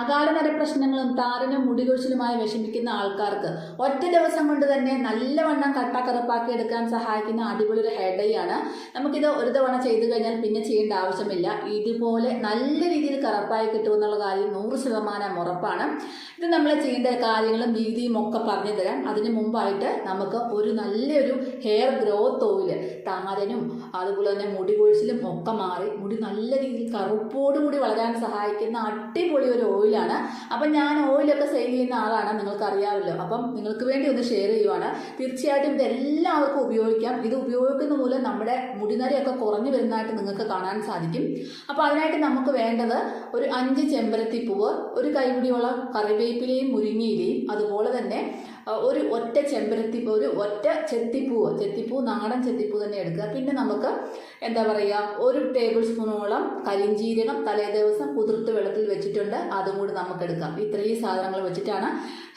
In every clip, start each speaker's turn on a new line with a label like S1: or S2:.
S1: അകാലനര പ്രശ്നങ്ങളും താരനും മുടികൊഴിച്ചിലുമായി വിഷമിക്കുന്ന ആൾക്കാർക്ക് ഒറ്റ ദിവസം കൊണ്ട് തന്നെ നല്ലവണ്ണം കട്ടക്കറുപ്പാക്കി എടുക്കാൻ സഹായിക്കുന്ന അടിപൊളി ഒരു ഹെയർ ഡൈ ആണ്. നമുക്കിത് ഒരു തവണ ചെയ്തു കഴിഞ്ഞാൽ പിന്നെ ചെയ്യേണ്ട ആവശ്യമില്ല. ഇതുപോലെ നല്ല രീതിയിൽ കറുപ്പായി കിട്ടുമെന്നുള്ള കാര്യം നൂറ് ശതമാനം ഉറപ്പാണ്. ഇത് നമ്മൾ ചെയ്യേണ്ട കാര്യങ്ങളും രീതിയും ഒക്കെ പറഞ്ഞു തരാം അതിന് മുമ്പായിട്ട് നമുക്ക് ഒരു നല്ലൊരു ഹെയർ ഗ്രോത്ത് ഓയിൽ താരനും അതുപോലെ തന്നെ മുടി കൊഴിച്ചിലും ഒക്കെ മാറി മുടി നല്ല രീതിയിൽ കറുപ്പോടുകൂടി വളരാൻ സഹായിക്കുന്ന അടിപൊളി ഒരു ഓയിലാണ്. അപ്പം ഞാൻ ഓയിലൊക്കെ സെയിൽ ചെയ്യുന്ന ആളാണ് നിങ്ങൾക്ക് അറിയാമല്ലോ അപ്പം നിങ്ങൾക്ക് വേണ്ടി ഒന്ന് ഷെയർ ചെയ്യുവാണ്. തീർച്ചയായിട്ടും ഇത് എല്ലാവർക്കും ഉപയോഗിക്കാം. ഇത് ഉപയോഗിക്കുന്ന മൂലം നമ്മുടെ മുടിനരയൊക്കെ കുറഞ്ഞു വരുന്നതായിട്ട് നിങ്ങൾക്ക് കാണാൻ സാധിക്കും. അപ്പോൾ അതിനായിട്ട് നമുക്ക് വേണ്ടത് ഒരു അഞ്ച് ചെമ്പരത്തി പൂവ് ഒരു കൈപിടിയോളം കറിവേപ്പിലയും മുരിങ്ങയിലയും അതുപോലെ തന്നെ ഒരു ഒറ്റ ചെമ്പരത്തിപ്പൂ ഒരു ഒറ്റ ചെത്തിപ്പൂവ് ചെത്തിപ്പൂ നാടൻ ചെത്തിപ്പൂ തന്നെ എടുക്കുക. പിന്നെ നമുക്ക് എന്താ പറയുക ഒരു ടേബിൾ സ്പൂണോളം കരിഞ്ചീരകം തലേ ദിവസം കുതിർത്ത് വെള്ളത്തിൽ വെച്ചിട്ടുണ്ട്. അതും കൂടി നമുക്ക് എടുക്കാം. ഇത്രയും സാധനങ്ങൾ വെച്ചിട്ടാണ്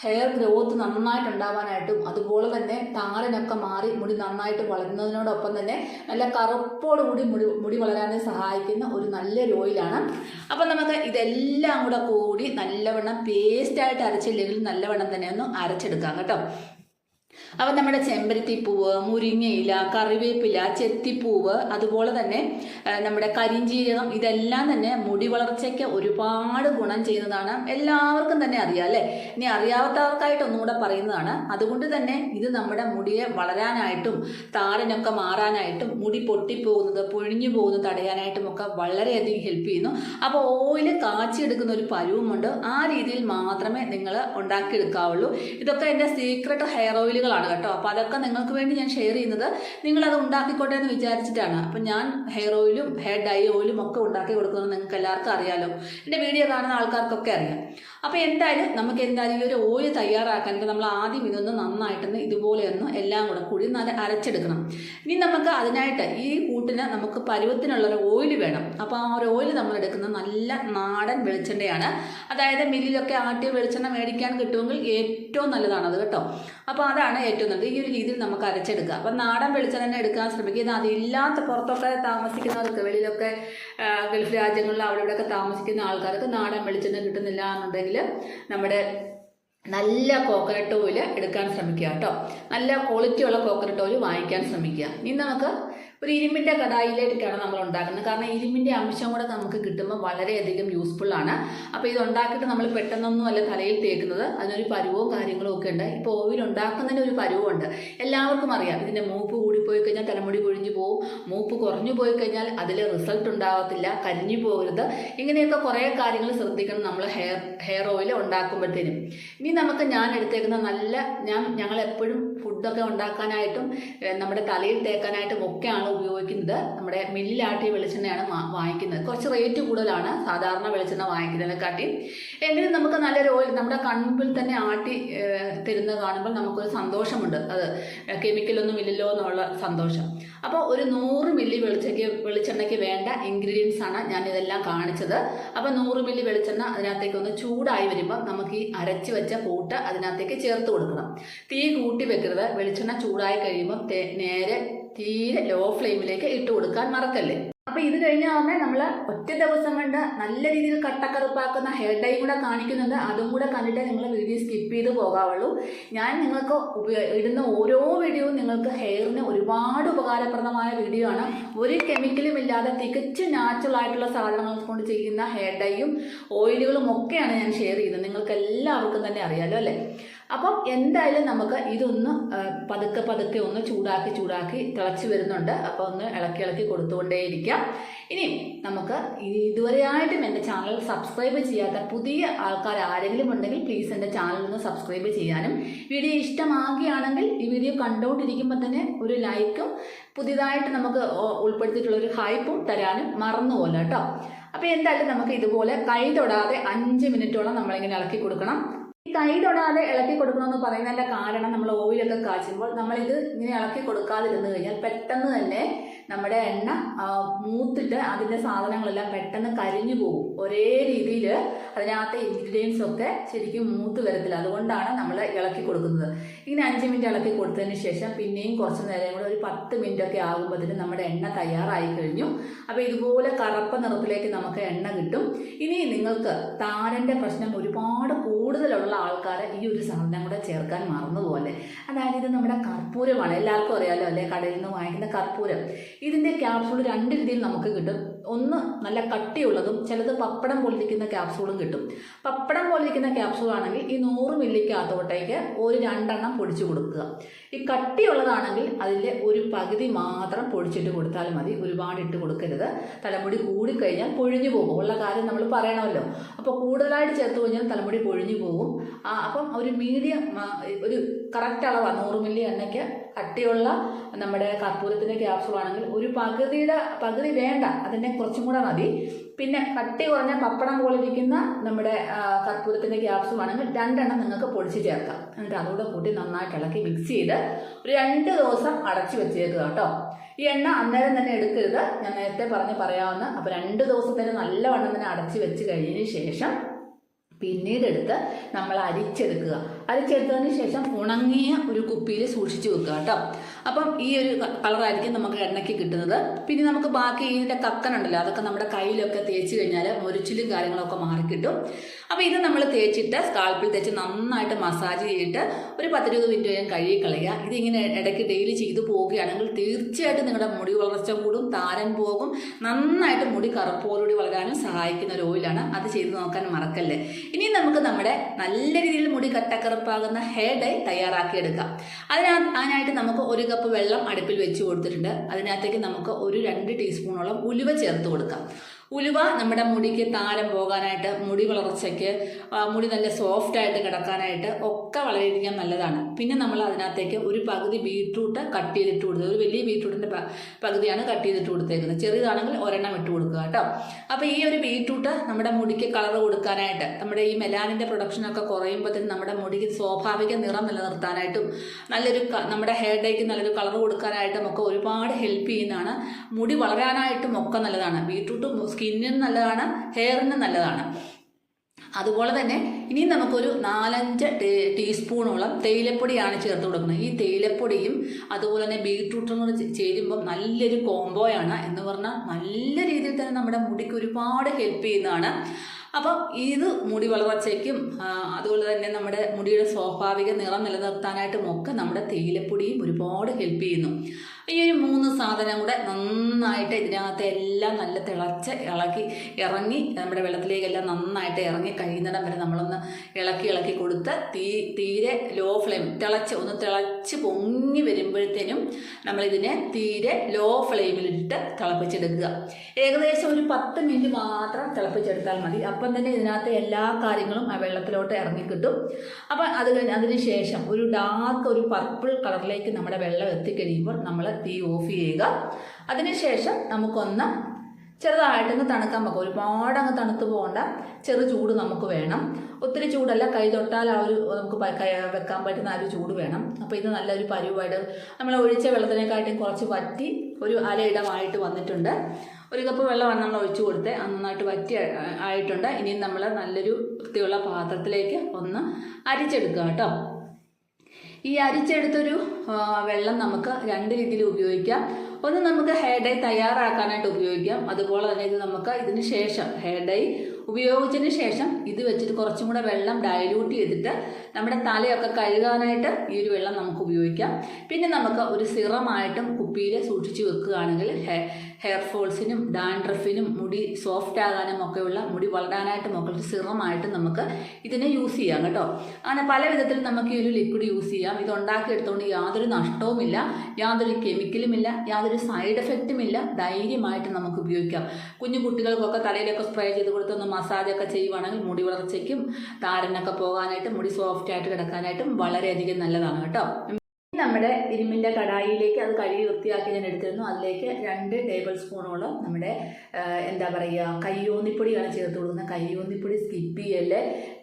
S1: ഹെയർ ഗ്രോത്ത് നന്നായിട്ട് ഉണ്ടാവാനായിട്ടും അതുപോലെ തന്നെ താരനൊക്കെ മാറി മുടി നന്നായിട്ട് വളരുന്നതിനോടൊപ്പം തന്നെ നല്ല കറുപ്പോടുകൂടി മുടി മുടി വളരാനും സഹായിക്കുന്ന ഒരു നല്ല ഓയിലാണ് അപ്പം നമുക്ക് ഇതെല്ലാം കൂടെ കൂടി നല്ലവണ്ണം പേസ്റ്റായിട്ട് അരച്ചില്ലെങ്കിൽ നല്ലവണ്ണം തന്നെ ഒന്ന് അരച്ചെടുക്കാം. കേട്ടോ അപ്പം നമ്മുടെ ചെമ്പരത്തിപ്പൂവ് മുരിങ്ങയില കറിവേപ്പില ചെത്തിപ്പൂവ് അതുപോലെ തന്നെ നമ്മുടെ കരിഞ്ചീരകം ഇതെല്ലാം തന്നെ മുടി വളർച്ചയ്ക്ക് ഒരുപാട് ഗുണം ചെയ്യുന്നതാണ് എല്ലാവർക്കും തന്നെ അറിയാം അല്ലേ? ഇനി അറിയാത്തവർക്കായിട്ട് ഒന്നും കൂടെ പറയുന്നതാണ് അതുകൊണ്ട് തന്നെ ഇത് നമ്മുടെ മുടിയെ വളരാനായിട്ടും താരനൊക്കെ മാറാനായിട്ടും മുടി പൊട്ടിപ്പോകുന്നത് പൊഴിഞ്ഞു പോകുന്നത് തടയാനായിട്ടും ഒക്കെ വളരെയധികം ഹെൽപ്പ് ചെയ്യുന്നു. അപ്പോൾ ഓയിൽ കാച്ചിയെടുക്കുന്ന ഒരു പരുവുമുണ്ട് ആ രീതിയിൽ മാത്രമേ നിങ്ങൾ ഉണ്ടാക്കിയെടുക്കാവുള്ളൂ. ഇതൊക്കെ എന്റെ സീക്രട്ട് ഹെയർ ഓയിലുകളാണ് കേട്ടോ. അപ്പോൾ അതൊക്കെ നിങ്ങൾക്ക് വേണ്ടി ഞാൻ ഷെയർ ചെയ്യുന്നത്. നിങ്ങളത് ഉണ്ടാക്കിക്കോട്ടെ എന്ന് വിചാരിച്ചിട്ടാണ്. അപ്പം ഞാൻ ഹെയർ ഓയിലും ഹെയർ ഡൈ ഓയിലും ഒക്കെ ഉണ്ടാക്കി കൊടുക്കുന്നത് നിങ്ങൾക്ക് എല്ലാവർക്കും അറിയാലോ. എന്റെ വീഡിയോ കാണുന്ന ആൾക്കാർക്കൊക്കെ അറിയാം. അപ്പോൾ എന്തായാലും നമുക്ക് എന്തായാലും ഈ ഒരു ഓയിൽ തയ്യാറാക്കാനായിട്ട് നമ്മൾ ആദ്യം ഇതൊന്ന് നന്നായിട്ടൊന്ന് ഇതുപോലെ ഒന്ന് എല്ലാം കൂടെ കൂടി നല്ല അരച്ചെടുക്കണം. ഇനി നമുക്ക് അതിനായിട്ട് ഈ കൂട്ടിന് നമുക്ക് പരുവത്തിനുള്ള ഒരു ഓയിൽ വേണം. അപ്പോൾ ആ ഒരു ഓയിൽ നമ്മൾ എടുക്കുന്നത് നല്ല നാടൻ വെളിച്ചെണ്ണയാണ്. അതായത് മില്ലിലൊക്കെ ആട്ടിയ വെളിച്ചെണ്ണ മേടിക്കാൻ കിട്ടുമെങ്കിൽ ഏറ്റവും നല്ലതാണത് കേട്ടോ. അപ്പോൾ അതാണ് ഏറ്റവും നല്ലത്. ഈ ഒരു രീതിയിൽ നമുക്ക് അരച്ചെടുക്കുക. അപ്പം നാടൻ വെളിച്ചെണ്ണ എടുക്കാൻ ശ്രമിക്കുക. ഇത് അതില്ലാത്ത പുറത്തൊക്കെ താമസിക്കുന്നവർക്ക് വെളിയിലൊക്കെ ഗൾഫ് രാജ്യങ്ങളിൽ അവിടെ ഇവിടെയൊക്കെ താമസിക്കുന്ന ആൾക്കാർക്ക് നാടൻ വെളിച്ചെണ്ണ കിട്ടുന്നില്ല എന്നുണ്ടെങ്കിൽ നമ്മുടെ നല്ല കോക്കനട്ട് ഓയിൽ എടുക്കാൻ ശ്രമിക്കുക കേട്ടോ. നല്ല ക്വാളിറ്റിയുള്ള കോക്കനട്ട് ഓയിൽ വാങ്ങിക്കാൻ ശ്രമിക്കുക. ഇനി നമുക്ക് ഒരു ഇരുമ്പിന്റെ കടായിലേക്കാണ് നമ്മൾ ഉണ്ടാക്കുന്നത്. കാരണം ഇരുമ്പിന്റെ അംശം കൂടെ നമുക്ക് കിട്ടുമ്പോൾ വളരെയധികം യൂസ്ഫുൾ ആണ്. അപ്പോൾ ഇത് ഉണ്ടാക്കിയിട്ട് നമ്മൾ പെട്ടെന്നൊന്നും അല്ല തലയിൽ തേക്കുന്നത്. അതിനൊരു പരുവവും കാര്യങ്ങളും ഒക്കെ ഉണ്ട്. ഇപ്പോൾ ഓയിൽ ഉണ്ടാക്കുന്നതിന് ഒരു പരുവമുണ്ട് എല്ലാവർക്കും അറിയാം. ഇതിന്റെ മൂപ്പ് കൂടിപ്പോയി കഴിഞ്ഞാൽ തലമുടി കൊഴിഞ്ഞു പോകും മൂപ്പ് കുറഞ്ഞു പോയി കഴിഞ്ഞാൽ അതിൽ റിസൾട്ട് ഉണ്ടാവത്തില്ല. കരിഞ്ഞു പോകരുത്. ഇങ്ങനെയൊക്കെ കുറേ കാര്യങ്ങൾ ശ്രദ്ധിക്കണം നമ്മൾ ഹെയർ ഹെയർ ഓയിൽ ഉണ്ടാക്കുമ്പോഴത്തേനും. ഇനി നമുക്ക് ഞാൻ എടുത്തേക്കുന്ന നല്ല ഞാൻ ഞങ്ങൾ എപ്പോഴും ഫുഡൊക്കെ ഉണ്ടാക്കാനായിട്ടും നമ്മുടെ തലയിൽ തേക്കാനായിട്ടും ഒക്കെയാണ് ഉപയോഗിക്കുന്നത്. നമ്മുടെ മില്ലിലാട്ടിയ വെളിച്ചെണ്ണയാണ് വാങ്ങിക്കുന്നത്. കുറച്ച് റേറ്റ് കൂടുതലാണ്. സാധാരണ വെളിച്ചെണ്ണ വാങ്ങിക്കുന്നതിനെക്കാട്ടി എങ്കിലും നമുക്ക് നല്ല ഓയിൽ നമ്മുടെ കൺമുമ്പിൽ തന്നെ ആട്ടി തരുന്നത് കാണുമ്പോൾ നമുക്കൊരു സന്തോഷമുണ്ട്. അത് കെമിക്കലൊന്നും ഇല്ലല്ലോ എന്നുള്ള സന്തോഷം. അപ്പോൾ ഒരു നൂറ് മില്ലി വെളിച്ചയ്ക്ക് വെളിച്ചെണ്ണയ്ക്ക് വേണ്ട ഇൻഗ്രീഡിയൻസ് ആണ് ഞാൻ ഇതെല്ലാം കാണിച്ചത്. അപ്പോൾ നൂറ് മില്ലി വെളിച്ചെണ്ണ അതിനകത്തേക്ക് ഒന്ന് ചൂടായി വരുമ്പോൾ നമുക്ക് ഈ അരച്ച് വെച്ച കൂട്ട് അതിനകത്തേക്ക് ചേർത്ത് കൊടുക്കണം. തീ കൂട്ടി വെക്കരുത് വെളിച്ചെണ്ണ ചൂടായി കഴിയുമ്പോൾ നേരെ തീരെ ലോ ഫ്ലെയിമിലേക്ക് ഇട്ട് കൊടുക്കാൻ മറക്കല്ലേ. അപ്പൊ ഇത് കഴിഞ്ഞാൽ തന്നെ നമ്മൾ ഒറ്റ ദിവസം കൊണ്ട് നല്ല രീതിയിൽ കട്ടക്കറുപ്പാക്കുന്ന ഹെയർ ഡൈ കൂടെ കാണിക്കുന്നുണ്ട്. അതും കൂടെ കണ്ടിട്ട് നിങ്ങൾ വീഡിയോ സ്കിപ്പ് ചെയ്ത് പോകാവുള്ളൂ. ഞാൻ നിങ്ങൾക്ക് ഇടുന്ന ഓരോ വീഡിയോയും നിങ്ങൾക്ക് ഹെയറിന് ഒരുപാട് ഉപകാരപ്രദമായ വീഡിയോ ആണ്. ഒരു കെമിക്കലും ഇല്ലാതെ തികച്ചും നാച്ചുറൽ ആയിട്ടുള്ള സാധനങ്ങൾ കൊണ്ട് ചെയ്യുന്ന ഹെയർ ഡൈയും ഓയിലുകളും ഒക്കെയാണ് ഞാൻ ഷെയർ ചെയ്യുന്നത്. നിങ്ങൾക്ക് എല്ലാവർക്കും തന്നെ അറിയാലോ അല്ലേ? അപ്പം എന്തായാലും നമുക്ക് ഇതൊന്ന് പതുക്കെ പതുക്കെ ഒന്ന് ചൂടാക്കി ചൂടാക്കി തിളച്ച് വരുന്നുണ്ട്. അപ്പോൾ ഒന്ന് ഇളക്കി ഇളക്കി കൊടുത്തുകൊണ്ടേയിരിക്കാം. ഇനിയും നമുക്ക് ഇതുവരെയായിട്ടും എന്റെ ചാനൽ സബ്സ്ക്രൈബ് ചെയ്യാത്ത പുതിയ ആൾക്കാർ ആരെങ്കിലും ഉണ്ടെങ്കിൽ പ്ലീസ് എന്റെ ചാനൽ ഒന്ന് സബ്സ്ക്രൈബ് ചെയ്യാനും. വീഡിയോ ഇഷ്ടമാകുകയാണെങ്കിൽ ഈ വീഡിയോ കണ്ടുകൊണ്ടിരിക്കുമ്പോൾ തന്നെ ഒരു ലൈക്കും പുതിയതായിട്ട് നമുക്ക് ഉൾപ്പെടുത്തിയിട്ടുള്ള ഒരു ഹൈപ്പും തരാനും മറന്നുപോലെ കേട്ടോ അപ്പോൾ എന്തായാലും നമുക്ക് ഇതുപോലെ കൈ തൊടാതെ അഞ്ച് മിനിറ്റോളം നമ്മളിങ്ങനെ ഇളക്കി കൊടുക്കണം. കൈ തൊടാതെ ഇളക്കി കൊടുക്കണമെന്ന് പറയുന്നതിന്റെ കാരണം നമ്മൾ ഓയിലൊക്കെ കാച്ചുമ്പോൾ നമ്മളിത് ഇങ്ങനെ ഇളക്കി കൊടുക്കാതിരുന്നു കഴിഞ്ഞാൽ പെട്ടെന്ന് തന്നെ നമ്മുടെ എണ്ണ മൂത്തിട്ട് അതിന്റെ സാധനങ്ങളെല്ലാം പെട്ടെന്ന് കരിഞ്ഞു പോകും. ഒരേ രീതിയിൽ അതിനകത്തെ ഇൻഗ്രീഡിയൻസ് ഒക്കെ ശരിക്കും മൂത്ത് വരത്തില്ല. അതുകൊണ്ടാണ് നമ്മൾ ഇളക്കി കൊടുക്കുന്നത്. ഇങ്ങനെ അഞ്ച് മിനിറ്റ് ഇളക്കി കൊടുത്തതിന് ശേഷം പിന്നെയും കുറച്ച് നേരം കൂടെ ഒരു പത്ത് മിനിറ്റ് ഒക്കെ ആകുമ്പോഴത്തേന് നമ്മുടെ എണ്ണ തയ്യാറായി കഴിഞ്ഞു. അപ്പോൾ ഇതുപോലെ കറുപ്പ് നിറത്തിലേക്ക് നമുക്ക് എണ്ണ കിട്ടും. ഇനി നിങ്ങൾക്ക് താരന്റെ പ്രശ്നം ഒരുപാട് കൂടുതലുള്ള ആൾക്കാർ ഈ ഒരു സാധനം കൂടെ ചേർക്കാൻ മറന്നുപോലെ അതായത് ഇത് നമ്മുടെ കർപ്പൂരമാണ്. എല്ലാവർക്കും അറിയാലോ അല്ലേ? കടയിൽ നിന്ന് വാങ്ങിക്കുന്ന കർപ്പൂരം. ഇതിന്റെ ക്യാപ്സൂൾ രണ്ട് രീതിയിൽ നമുക്ക് കിട്ടും. ഒന്ന് നല്ല കട്ടിയുള്ളതും ചിലത് പപ്പടം പോലിരിക്കുന്ന ക്യാപ്സൂളും കിട്ടും. പപ്പടം പോലിരിക്കുന്ന ക്യാപ്സൂൾ ആണെങ്കിൽ ഈ നൂറ് മില്ലിക്കകത്തോട്ടേക്ക് ഒരു രണ്ടെണ്ണം പൊടിച്ചു കൊടുക്കുക. ഈ കട്ടിയുള്ളതാണെങ്കിൽ അതിന്റെ ഒരു പകുതി മാത്രം പൊടിച്ചിട്ട് കൊടുത്താൽ മതി. ഒരുപാട് ഇട്ട് കൊടുക്കരുത്. തലമുടി കൂടിക്കഴിഞ്ഞാൽ പൊഴിഞ്ഞു പോകും. ഉള്ള കാര്യം നമ്മൾ പറയണമല്ലോ. അപ്പോൾ കൂടുതലായിട്ട് ചേർത്ത് കഴിഞ്ഞാൽ തലമുടി പൊഴിഞ്ഞു പോകും. അപ്പം ഒരു മീഡിയം ഒരു കറക്റ്റ് അളവാണ്. നൂറ് മില്ലി എണ്ണയ്ക്ക് കട്ടിയുള്ള നമ്മുടെ കർപ്പൂരത്തിന്റെ ക്യാപ്സൂൾ ആണെങ്കിൽ ഒരു പകുതിയുടെ പകുതി വേണ്ട. അതിന്റെ കുറച്ചും കൂടെ മതി. പിന്നെ കട്ടി കുറഞ്ഞ പപ്പടം പോലിരിക്കുന്ന നമ്മുടെ കർപ്പൂരത്തിന്റെ ക്യാപ്സൂൾ ആണെങ്കിൽ രണ്ടെണ്ണം നിങ്ങൾക്ക് പൊടിച്ച് ചേർക്കാം. എന്നിട്ട് അതുകൂടെ കൂട്ടി നന്നായിട്ട് ഇളക്കി മിക്സ് ചെയ്ത് ഒരു രണ്ട് ദിവസം അടച്ചു വെച്ചേക്കുക കേട്ടോ. ഈ എണ്ണ അന്നേരം തന്നെ എടുക്കരുത്. ഞാൻ നേരത്തെ പറഞ്ഞ് പറയാവുന്ന അപ്പോൾ രണ്ട് ദിവസത്തേന് നല്ലവണ്ണം തന്നെ അടച്ചു വെച്ച് കഴിഞ്ഞതിന് ശേഷം പിന്നീട് എടുത്ത് നമ്മൾ അരിച്ചെടുക്കുക. അരിച്ചെടുത്തതിന് ശേഷം ഉണങ്ങിയ ഒരു കുപ്പിയിൽ സൂക്ഷിച്ചു വെക്കുക കേട്ടോ. അപ്പം ഈ ഒരു കളറായിരിക്കും നമുക്ക് എണ്ണയ്ക്ക് കിട്ടുന്നത്. പിന്നെ നമുക്ക് ബാക്കി ഇതിന്റെ കക്കനുണ്ടല്ലോ അതൊക്കെ നമ്മുടെ കയ്യിലൊക്കെ തേച്ച് കഴിഞ്ഞാൽ മുരിച്ചിലും കാര്യങ്ങളൊക്കെ മാറിക്കിട്ടും അപ്പോൾ ഇത് നമ്മൾ തേച്ചിട്ട് സ്കാൾപ്പിൽ തേച്ച് നന്നായിട്ട് മസാജ് ചെയ്തിട്ട് ഒരു പത്തിരുപത് മിനിറ്റ് കഴിഞ്ഞ് കഴുകി കളയുക. ഇതിങ്ങനെ ഇടയ്ക്ക് ഡെയിലി ചെയ്തു പോവുകയാണെങ്കിൽ തീർച്ചയായിട്ടും നിങ്ങളുടെ മുടി വളർച്ച കൂടും താരൻ പോകും. നന്നായിട്ട് മുടി കറുപ്പോടുകൂടി വളരാനും സഹായിക്കുന്ന ഒരു ഓയിലാണ്. അത് ചെയ്ത് നോക്കാൻ മറക്കല്ലേ. ഇനി നമുക്ക് നമ്മുടെ നല്ല രീതിയിൽ മുടി കട്ടക്കറുപ്പാകുന്ന ഹെയർ ഡൈ തയ്യാറാക്കിയെടുക്കാം അതിനാ അതിനായിട്ട് നമുക്ക് ഒരു കപ്പ് വെള്ളം അടുപ്പിൽ വെച്ച് കൊടുത്തിട്ടുണ്ട്. അതിനകത്തേക്ക് നമുക്ക് ഒരു രണ്ട് ടീസ്പൂണോളം ഉലുവ ചേർത്ത് കൊടുക്കാം. ഉലുവ നമ്മുടെ മുടിക്ക് താരം പോകാനായിട്ട് മുടി വളർച്ചയ്ക്ക് മുടി നല്ല സോഫ്റ്റ് ആയിട്ട് കിടക്കാനായിട്ട് ഒക്കെ വളരെയധികം നല്ലതാണ്. പിന്നെ നമ്മൾ അതിനകത്തേക്ക് ഒരു പകുതി ബീട്രൂട്ട് കട്ട് ചെയ്തിട്ട് കൊടുത്തത് ഒരു വലിയ ബീട്രൂട്ടിന്റെ പകുതിയാണ് കട്ട് ചെയ്തിട്ട് കൊടുത്തേക്കുന്നത്. ചെറുതാണെങ്കിൽ ഒരെണ്ണം ഇട്ട് കൊടുക്കുക കേട്ടോ. അപ്പോൾ ഈ ഒരു ബീട്രൂട്ട് നമ്മുടെ മുടിക്ക് കളർ കൊടുക്കാനായിട്ട് നമ്മുടെ ഈ മെലാനിന്റെ പ്രൊഡക്ഷനൊക്കെ കുറയുമ്പോഴത്തേനും നമ്മുടെ മുടിക്ക് സ്വാഭാവിക നിറം നിലനിർത്താനായിട്ടും നല്ലൊരു നമ്മുടെ ഹെയർ ഡേക്ക് നല്ലൊരു കളർ കൊടുക്കാനായിട്ടും ഒക്കെ ഒരുപാട് ഹെൽപ്പ് ചെയ്യുന്നതാണ്. മുടി വളരാനായിട്ടും ഒക്കെ നല്ലതാണ്. ബീട്രൂട്ട് സ്കിന്നിന് നല്ലതാണ് ഹെയറിന് നല്ലതാണ്. അതുപോലെ തന്നെ ഇനി നമുക്കൊരു നാലഞ്ച് ടീ ടീസ്പൂണോളം തേയിലപ്പൊടിയാണ് ചേർത്ത് കൊടുക്കുന്നത്. ഈ തേയിലപ്പൊടിയും അതുപോലെ തന്നെ ബീട്രൂട്ടും കൂടെ ചേരുമ്പോൾ ചേരുമ്പം നല്ലൊരു കോംബോയാണ് എന്ന് പറഞ്ഞാൽ നല്ല രീതിയിൽ തന്നെ നമ്മുടെ മുടിക്ക് ഒരുപാട് ഹെൽപ്പ് ചെയ്യുന്നതാണ്. അപ്പം ഇത് മുടി വളർച്ചയ്ക്കും അതുപോലെ തന്നെ നമ്മുടെ മുടിയുടെ സ്വാഭാവിക നിറം നിലനിർത്താനായിട്ടും ഒക്കെ നമ്മുടെ തേയിലപ്പൊടിയും ഒരുപാട് ഹെൽപ്പ് ചെയ്യുന്നു. ഈ ഒരു മൂന്ന് സാധനം കൂടെ നന്നായിട്ട് ഇതിനകത്ത് എല്ലാം നല്ല തിളച്ച് ഇളക്കി ഇറങ്ങി നമ്മുടെ വെള്ളത്തിലേക്കെല്ലാം നന്നായിട്ട് ഇറങ്ങി കഴിയുന്നിടം വരെ നമ്മളൊന്ന് ഇളക്കി ഇളക്കി കൊടുത്ത് തീ തീരെ ലോ ഫ്ലെയിം തിളച്ച് ഒന്ന് തിളച്ച് പൊങ്ങി വരുമ്പോഴത്തേനും നമ്മളിതിനെ തീരെ ലോ ഫ്ലെയിമിലിട്ട് തിളപ്പിച്ചെടുക്കുക. ഏകദേശം ഒരു പത്ത് മിനിറ്റ് മാത്രം തിളപ്പിച്ചെടുത്താൽ മതി. അപ്പം തന്നെ ഇതിനകത്ത് എല്ലാ കാര്യങ്ങളും ആ വെള്ളത്തിലോട്ട് ഇറങ്ങിക്കിട്ടും അപ്പം അത് അതിന് ശേഷം ഒരു ഡാർക്ക് ഒരു പർപ്പിൾ കളറിലേക്ക് നമ്മുടെ വെള്ളം എത്തിക്കഴിയുമ്പോൾ നമ്മൾ തീ ഓഫ് ചെയ്യുക. അതിനുശേഷം നമുക്കൊന്ന് ചെറുതായിട്ടൊന്ന് തണുക്കാൻ വെക്കാം. ഒരുപാട് അങ്ങ് തണുത്ത് പോകണ്ട. ചെറു ചൂട് നമുക്ക് വേണം. ഒത്തിരി ചൂടല്ല കൈ തൊട്ടാൽ ആ ഒരു നമുക്ക് വെക്കാൻ പറ്റുന്ന ആ ഒരു ചൂട് വേണം. അപ്പോൾ ഇത് നല്ലൊരു പരുവായിട്ട് നമ്മൾ ഒഴിച്ച വെള്ളത്തിനെക്കാട്ടും കുറച്ച് വറ്റി ഒരു അരയിടമായിട്ട് വന്നിട്ടുണ്ട്. ഒരു കപ്പ് വെള്ളമാണ് നമ്മൾ ഒഴിച്ചു കൊടുത്ത് നന്നായിട്ട് വറ്റി ആയിട്ടുണ്ട്. ഇനിയും നമ്മൾ നല്ലൊരു വൃത്തിയുള്ള പാത്രത്തിലേക്ക് ഒന്ന് അരിച്ചെടുക്കുക കേട്ടോ. ഈ അരിച്ചെടുത്തൊരു വെള്ളം നമുക്ക് രണ്ട് രീതിയിൽ ഉപയോഗിക്കാം. ഒന്ന് നമുക്ക് ഹെയർ ഡൈ തയ്യാറാക്കാനായിട്ട് ഉപയോഗിക്കാം. അതുപോലെ തന്നെ ഇത് നമുക്ക് ഇതിന് ശേഷം ഹെയർ ഡൈ ഉപയോഗിച്ചതിന് ശേഷം ഇത് വെച്ചിട്ട് കുറച്ചും കൂടെ വെള്ളം ഡയലൂട്ട് ചെയ്തിട്ട് നമ്മുടെ തലയൊക്കെ കഴുകാനായിട്ട് ഈ ഒരു വെള്ളം നമുക്ക് ഉപയോഗിക്കാം. പിന്നെ നമുക്ക് ഒരു സിറമായിട്ടും കുപ്പിയിൽ സൂക്ഷിച്ച് വെക്കുകയാണെങ്കിൽ ഹെയർ ഫോൾസിനും ഡാൻഡ്രഫിനും മുടി സോഫ്റ്റ് ആകാനും ഒക്കെയുള്ള മുടി വളരാനായിട്ടും ഒക്കെ ഒരു സിറമായിട്ട് നമുക്ക് ഇതിനെ യൂസ് ചെയ്യാം കേട്ടോ. അങ്ങനെ പല വിധത്തിൽ നമുക്ക് ഈ ഒരു ലിക്വിഡ് യൂസ് ചെയ്യാം. ഇത് ഉണ്ടാക്കിയെടുത്തുകൊണ്ട് യാതൊരു നഷ്ടവുമില്ല യാതൊരു കെമിക്കലുമില്ല യാതൊരു സൈഡ് എഫക്റ്റും ഇല്ല. ധൈര്യമായിട്ട് നമുക്ക് ഉപയോഗിക്കാം. കുഞ്ഞു കുട്ടികൾക്കൊക്കെ തലയിലൊക്കെ സ്പ്രേ ചെയ്ത് കൊടുത്തൊന്ന് മസാജൊക്കെ ചെയ്യുവാണെങ്കിൽ മുടി വളർച്ചയ്ക്കും താരനൊക്കെ പോകാനായിട്ടും മുടി സോഫ്റ്റ് ആയിട്ട് കിടക്കാനായിട്ടും വളരെയധികം നല്ലതാണ് കേട്ടോ. നമ്മുടെ ഇരുമ്പിന്റെ കടായിയിലേക്ക് അത് കഴുകി വൃത്തിയാക്കി ഞാൻ എടുത്തിരുന്നു. അതിലേക്ക് രണ്ട് ടേബിൾ സ്പൂണോളം നമ്മുടെ എന്താ പറയുക കയ്യോന്നിപ്പൊടിയാണ് ചേർത്ത് കൊടുക്കുന്നത്. കയ്യോന്നിപ്പൊടി സ്കിപ്പ് ചെയ്യല്ലേ.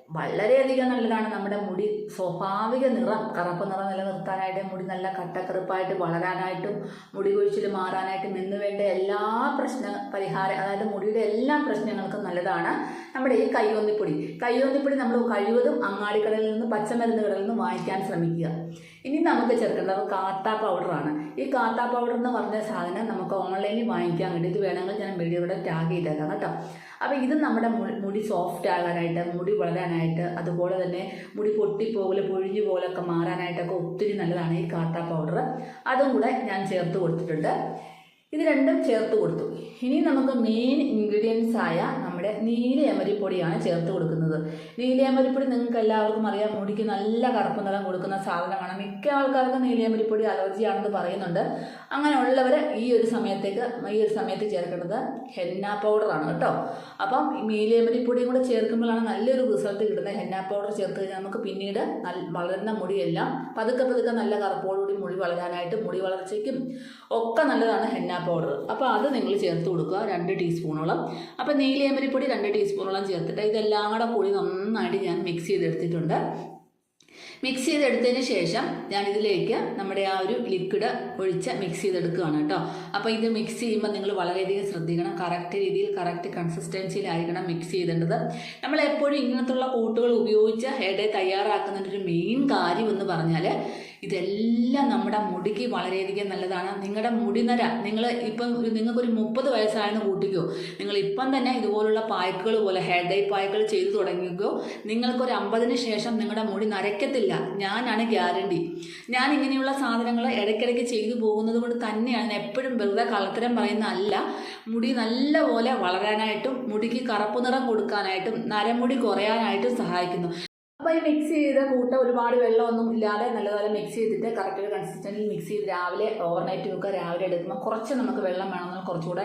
S1: വളരെയധികം നല്ലതാണ്. നമ്മുടെ മുടി സ്വാഭാവിക നിറം കറുപ്പ് നിറം നിലനിർത്താനായിട്ട് മുടി നല്ല കട്ടക്കറുപ്പായിട്ട് വളരാനായിട്ടും മുടി കൊഴിച്ചിൽ മാറാനായിട്ടും എന്ന് വേണ്ട എല്ലാ പ്രശ്ന പരിഹാരം അതായത് മുടിയുടെ എല്ലാ പ്രശ്നങ്ങൾക്കും നല്ലതാണ് നമ്മുടെ ഈ കയ്യോന്നിപ്പൊടി. കയ്യോന്നിപ്പൊടി നമ്മൾ കഴിവതും അങ്ങാടിക്കടയിൽ നിന്ന് പച്ചമരുന്ന് കടയിൽ നിന്ന് വാങ്ങിക്കാൻ ശ്രമിക്കുക. ഇനി നമുക്ക് ചേർക്കേണ്ടത് കാത്ത പൗഡറാണ് ഈ കാത്ത പൗഡർ എന്ന് പറഞ്ഞ സാധനം നമുക്ക് ഓൺലൈനിൽ വാങ്ങിക്കാൻ വേണ്ടി ഇത് വേണമെങ്കിൽ ഞാൻ വീഡിയോയുടെ ടാഗ് ചെയ്തേക്കാം കേട്ടോ. അപ്പോൾ ഇത് നമ്മുടെ മുടി സോഫ്റ്റ് ആകാനായിട്ട് മുടി വളരാനായിട്ട് അതുപോലെ തന്നെ മുടി പൊട്ടിപ്പോകൽ പൊഴിഞ്ഞു പോലൊക്കെ മാറാനായിട്ടൊക്കെ ഒത്തിരി നല്ലതാണ് ഈ കാത്ത പൗഡർ അതും കൂടെ ഞാൻ ചേർത്ത് കൊടുത്തിട്ടുണ്ട്. ഇത് രണ്ടും ചേർത്ത് കൊടുത്തു. ഇനി നമുക്ക് മെയിൻ ഇൻഗ്രീഡിയൻസ് ആയ നമ്മുടെ നീലയമരിപ്പൊടിയാണ് ചേർത്ത് കൊടുക്കുന്നത്. നീലയമരിപ്പൊടി നിങ്ങൾക്ക് എല്ലാവർക്കും അറിയാം. മുടിക്ക് നല്ല കറുപ്പ് നിറം കൊടുക്കുന്ന സാധനമാണ്. മിക്ക ആൾക്കാർക്കും നീലയമരിപ്പൊടി അലർജി ആണെന്ന് പറയുന്നുണ്ട്. അങ്ങനെ ഉള്ളവർ ഈ ഒരു സമയത്തേക്ക് ഈ ഒരു സമയത്ത് ചേർക്കേണ്ടത് ഹെന്ന പൗഡറാണ് കേട്ടോ. അപ്പം നീലയമരിപ്പൊടിയും കൂടെ ചേർക്കുമ്പോഴാണ് നല്ലൊരു റിസൾട്ട് കിട്ടുന്നത്. ഹെന്ന പൗഡർ ചേർത്ത് കഴിഞ്ഞാൽ നമുക്ക് പിന്നീട് വളരുന്ന മുടിയെല്ലാം പതുക്കെ പതുക്കെ നല്ല കറുപ്പോടുകൂടി മുടി വളരാനായിട്ട് മുടി വളർച്ചയ്ക്കും ഒക്കെ നല്ലതാണ് ഹെന്ന പൗഡർ അപ്പോൾ അത് നിങ്ങൾ ചേർത്ത് കൊടുക്കുക. രണ്ട് ടീസ്പൂണോളം അപ്പോൾ നീലയമരിപ്പൊടി രണ്ട് ടീസ്പൂണോളം ചേർത്തിട്ട് ഇതെല്ലാം കൂടെ കൂടി നന്നായിട്ട് ഞാൻ മിക്സ് ചെയ്തെടുത്തിട്ടുണ്ട്. മിക്സ് ചെയ്തെടുത്തതിന് ശേഷം ഞാൻ ഇതിലേക്ക് നമ്മുടെ ആ ഒരു ലിക്വിഡ് ഒഴിച്ച് മിക്സ് ചെയ്തെടുക്കുകയാണ് കേട്ടോ. അപ്പോൾ ഇത് മിക്സ് ചെയ്യുമ്പോൾ നിങ്ങൾ വളരെയധികം ശ്രദ്ധിക്കണം. കറക്റ്റ് രീതിയിൽ കറക്റ്റ് കൺസിസ്റ്റൻസിയിലായിരിക്കണം മിക്സ് ചെയ്തേണ്ടത്. നമ്മൾ എപ്പോഴും ഇങ്ങനത്തുള്ള കൂട്ടുകൾ ഉപയോഗിച്ച് ഹെഡ് തയ്യാറാക്കുന്നതിന്റെ ഒരു മെയിൻ കാര്യം എന്ന് പറഞ്ഞാൽ ഇതെല്ലാം നമ്മുടെ മുടിക്ക് വളരെയധികം നല്ലതാണ്. നിങ്ങളുടെ മുടിനര നിങ്ങൾ ഇപ്പം നിങ്ങൾക്കൊരു മുപ്പത് വയസ്സായെന്ന് കൂട്ടിക്കോ. നിങ്ങൾ ഇപ്പം തന്നെ ഇതുപോലുള്ള പായ്ക്കുകൾ പോലെ ഹെയർ ഡൈ പായ്ക്കുകൾ ചെയ്തു തുടങ്ങിക്കോ. നിങ്ങൾക്കൊരു അമ്പതിന് ശേഷം നിങ്ങളുടെ മുടി നരയ്ക്കത്തില്ല. ഞാനാണ് ഗ്യാരണ്ടി. ഞാൻ ഇങ്ങനെയുള്ള സാധനങ്ങൾ ഇടയ്ക്കിടയ്ക്ക് ചെയ്തു പോകുന്നത് കൊണ്ട് തന്നെയാണ്. എപ്പോഴും വെറുതെ കളത്തരം പറയുന്ന അല്ല. മുടി നല്ലപോലെ വളരാനായിട്ടും മുടിക്ക് കറുപ്പ് നിറം കൊടുക്കാനായിട്ടും നരമുടി കുറയാനായിട്ടും സഹായിക്കുന്നു. അപ്പോൾ ഈ മിക്സ് ചെയ്ത കൂട്ട ഒരുപാട് വെള്ളമൊന്നും ഇല്ലാതെ നല്ലപോലെ മിക്സ് ചെയ്തിട്ട് കറക്റ്റ് ഒരു കൺസിസ്റ്റൻസിൽ മിക്സ് ചെയ്ത് രാവിലെ ഓവർനൈറ്റ് വെക്കുക രാവിലെ എടുക്കുമ്പോൾ കുറച്ച് നമുക്ക് വെള്ളം വേണമെങ്കിൽ കുറച്ചുകൂടെ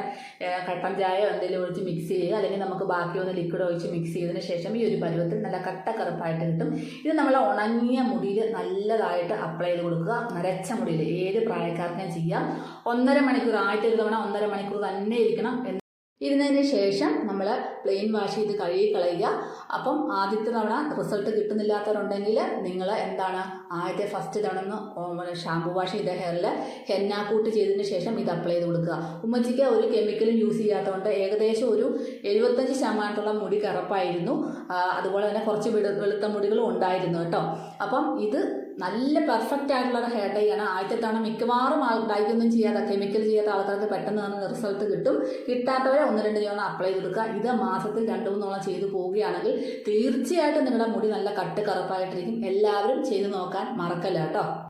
S1: കട്ടൻ ചായ എന്തെങ്കിലും ഒഴിച്ച് മിക്സ് ചെയ്യുക. അല്ലെങ്കിൽ നമുക്ക് ബാക്കി ഒന്ന് ലിക്വിഡ് ഒഴിച്ച് മിക്സ് ചെയ്തതിന് ശേഷം ഈ ഒരു പരുവത്തിൽ നല്ല കട്ട കറുപ്പായിട്ട് കിട്ടും. ഇത് നമ്മൾ ഉണങ്ങിയ മുടിയിൽ നല്ലതായിട്ട് അപ്ലൈ ചെയ്ത് കൊടുക്കുക. നരച്ച മുടിയിൽ ഏത് പ്രായക്കാർക്കും ചെയ്യാം. ഒന്നര മണിക്കൂർ ആയിട്ട് ഒരു തവണ ഒന്നര മണിക്കൂർ തന്നെ ഇരിക്കണം ഇരുന്നതിന് ശേഷം നമ്മൾ പ്ലെയിൻ വാഷ് ചെയ്ത് കഴുകി കളയുക. അപ്പം ആദ്യത്തെ തവണ റിസൾട്ട് കിട്ടുന്നില്ലാത്തവരുണ്ടെങ്കിൽ നിങ്ങൾ എന്താണ് ആദ്യത്തെ ഫസ്റ്റ് തവണ ഒന്ന് ഷാമ്പു വാഷ് ചെയ്ത ഹെയറിൽ ഹെന്നാക്കൂട്ട് ചെയ്തതിന് ശേഷം ഇത് അപ്ലൈ ചെയ്ത് കൊടുക്കുക. ഉമ്മച്ചിക്ക് ഒരു കെമിക്കലും യൂസ് ചെയ്യാത്തതുകൊണ്ട് ഏകദേശം ഒരു എഴുപത്തഞ്ച് ശതമാനത്തോളം മുടി കറപ്പായിരുന്നു. അതുപോലെ തന്നെ കുറച്ച് വെളുത്ത മുടികളും ഉണ്ടായിരുന്നു കേട്ടോ. അപ്പം ഇത് നല്ല പെർഫെക്റ്റ് ആയിട്ടുള്ള ഹെയർ ഡൈ ആണ്. ആദ്യത്തെ തവണ മിക്കവാറും ഡൈക്കൊന്നും ചെയ്യാതെ കെമിക്കൽ ചെയ്യാത്ത ആൾക്കാർക്ക് പെട്ടെന്ന് തന്നെ റിസൾട്ട് കിട്ടും. കിട്ടാത്തവരെ ഒന്ന് രണ്ട് തവണ അപ്ലൈ ചെയ്തെടുക്കുക ഇത് മാസത്തിൽ രണ്ടു മൂന്നോളം ചെയ്തു പോവുകയാണെങ്കിൽ തീർച്ചയായിട്ടും നിങ്ങളുടെ മുടി നല്ല കട്ട് കറുപ്പായിട്ടിരിക്കും. എല്ലാവരും ചെയ്തു നോക്കാൻ മറക്കല്ല കേട്ടോ.